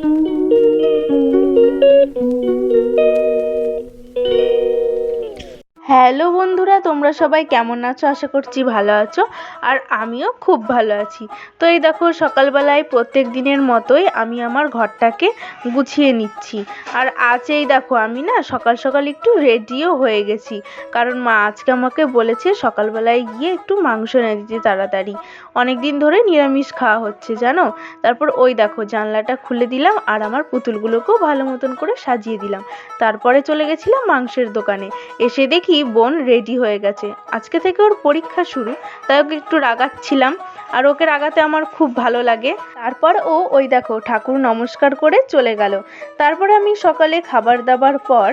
Thank you. Hello বন্ধুরা, তোমরা সবাই কেমন আছো? আশা করছি ভালো আছো, আর আমিও খুব ভালো আছি। তো এই দেখো, সকালবেলায় প্রত্যেক দিনের মতোই আমি আমার ঘরটাকে গুছিয়ে নিচ্ছি। আর আজ এই দেখো, আমি না সকাল সকাল একটু রেডিও হয়ে গেছি। কারণ মা আজকে আমাকে বলেছে সকালবেলায় গিয়ে একটু মাংস এনে দিতে তাড়াতাড়ি। অনেক দিন ধরে নিরামিষ খাওয়া হচ্ছে, জানো? তারপর ওই দেখো, জানলাটা খুলে দিলাম আর আমার পুতুলগুলোকেও ভালো মতন করে সাজিয়ে দিলাম। তারপরে চলে গেছিলাম মাংসের দোকানে। এসে দেখি বোন রেডি হয়ে গেছে। আজকে থেকে ওর পরীক্ষা শুরু, তাই ওকে একটু রাগাচ্ছিলাম, আর ওকে রাগাতে আমার খুব ভালো লাগে। তারপর ও ওই দেখো ঠাকুর নমস্কার করে চলে গেল। তারপরে আমি সকালে খাবার দাবার পর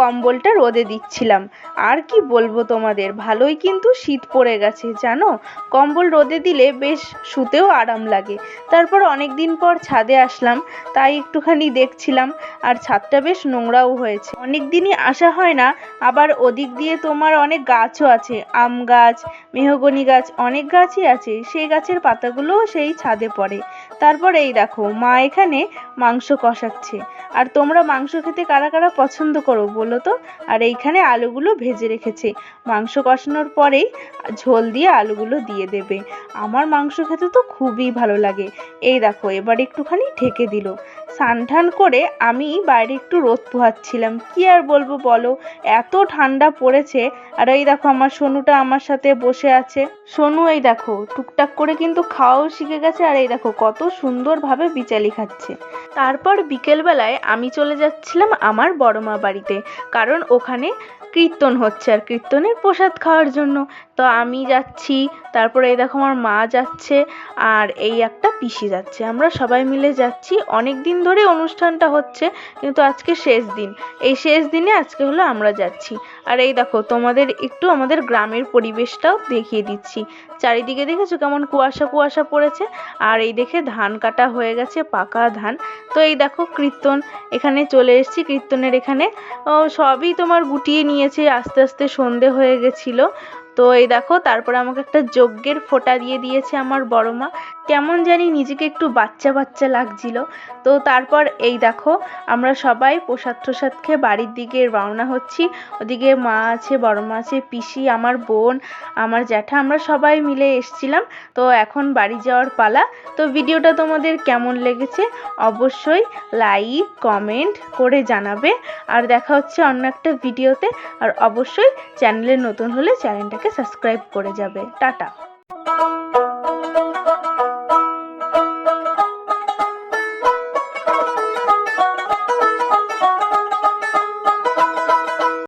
কম্বলটা রোদে দিচ্ছিলাম। আর কি বলব তোমাদের? ভালোই কিন্তু শীত পড়ে গেছে, জানো? কম্বল রোদে দিলে বেশ শুতেও আরাম লাগে। তারপর অনেক দিন পর ছাদে আসলাম, তাই একটুখানি দেখছিলাম, আর ছাদটা বেশ নোংরাও হয়েছে। অনেক দিনই আসা হয় না, আবার ওদিক দিয়ে তোমার অনেক গাছও আছে, আম গাছ, মেহগনি গাছ, অনেক গাছই আছে, সেই গাছের পাতাগুলোও সেই ছাদে পড়ে। তারপর এই দেখো, মা এখানে মাংস কষাচ্ছে। আর তোমরা মাংস খেতে কারা কারা পছন্দ করো বলো? তো? আর এইখানে আলুগুলো ভেজে রেখেছে। মাংস কষানোর পরেই ঝোল দিয়ে আলুগুলো দিয়ে দেবে। আমার মাংস খেতে তো খুবই ভালো লাগে। এই দেখো, এবার একটুখানি ঢেকে দিল। স্নান টান করে আমি বাইরে একটু রোদ পোহাচ্ছিলাম। কি আর বলব বলো? এত ঠান্ডা পড়েছে। আর এই দেখো, আমার সোনুটা আমার সাথে বসে আছে। সোনু, এই দেখো, টুকটাক করে কিন্তু খাওয়াও শিখে গেছে। আর এই দেখো, কত সুন্দরভাবে বিচালি খাচ্ছে। তারপর বিকেলবেলায় আমি চলে যাচ্ছিলাম আমার বড় মা বাড়িতে, কারণ ওখানে কীর্তন হচ্ছে আর কীর্তনের প্রসাদ খাওয়ার জন্য। তো আমি যাচ্ছি, তারপরে এই দেখো আমার মা যাচ্ছে আর এই একটা পিসি যাচ্ছে। আমরা সবাই মিলে যাচ্ছি। অনেক দিন ধরে অনুষ্ঠানটা হচ্ছে, কিন্তু আজকে শেষ দিন। এই শেষ দিনে আজকে হলো আমরা যাচ্ছি। আর এই দেখো, তোমাদের একটু আমাদের গ্রামের পরিবেশটাও দেখিয়ে দিচ্ছি। চারিদিকে দেখেছ কেমন কুয়াশা কুয়াশা পড়েছে? আর এই দেখে ধান কাটা হয়ে গেছে, পাকা ধান। তো এই দেখো কীর্তন, এখানে চলে এসেছি কীর্তনের এখানে। সবই তোমার গুটিয়ে নিয়েছে, আস্তে আস্তে সন্ধে হয়ে গেছিল। তো এই দেখো, তারপরে আমাকে একটা যজ্ঞের ফোঁটা দিয়ে দিয়েছে আমার বড় মা। কেমন জানি নিজেকে একটু বাচ্চা বাচ্চা লাগছিল। তো তারপর এই দেখো, আমরা সবাই প্রসাদ টসাদ খেয়ে বাড়ির দিকে রওনা হচ্ছি। ওদিকে মা আছে, বড় মা আছে, পিসি, আমার বোন, আমার জ্যাঠা, আমরা সবাই মিলে এসছিলাম। তো এখন বাড়ি যাওয়ার পালা। তো ভিডিওটা তোমাদের কেমন লেগেছে অবশ্যই লাইক, কমেন্ট করে জানাবে। আর দেখা হচ্ছে অন্য একটা ভিডিওতে। আর অবশ্যই চ্যানেলে নতুন হলে চ্যানেলটাকে সাবস্ক্রাইব করে যাবে। টাটা।